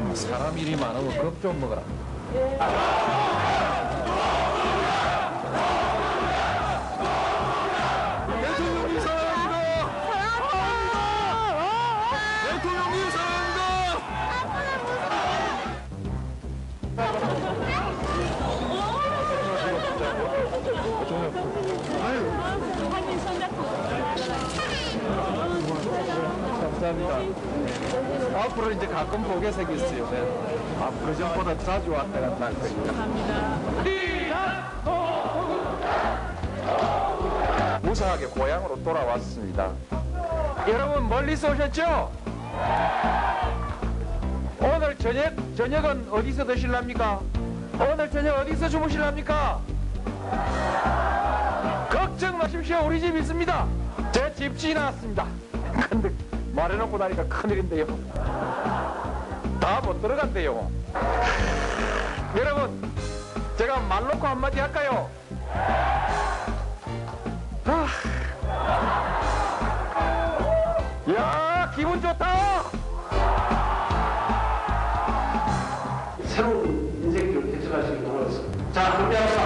뭐 사람 일이 많으면 겁좀 먹어라. 대 감사합니다. 네. 앞으로 이제 가끔 보게 생겼어요. 네. 앞으로 전보다 자주 왔다 갔다 할 거니까. 무사하게 고향으로 돌아왔습니다. 여러분 멀리서 오셨죠? 오늘 저녁 저녁은 어디서 드실랍니까? 오늘 저녁 어디서 주무실랍니까? 걱정 마십시오. 우리 집 있습니다. 제집 지나왔습니다. 근데 말해놓고 나니까 큰일인데요. 다 못 들어간대요. 여러분, 제가 말 놓고 한마디 할까요? 아. 야, 기분 좋다! 새로운 인생길을 개척하시기 바라겠습니다. 자, 준비합시다.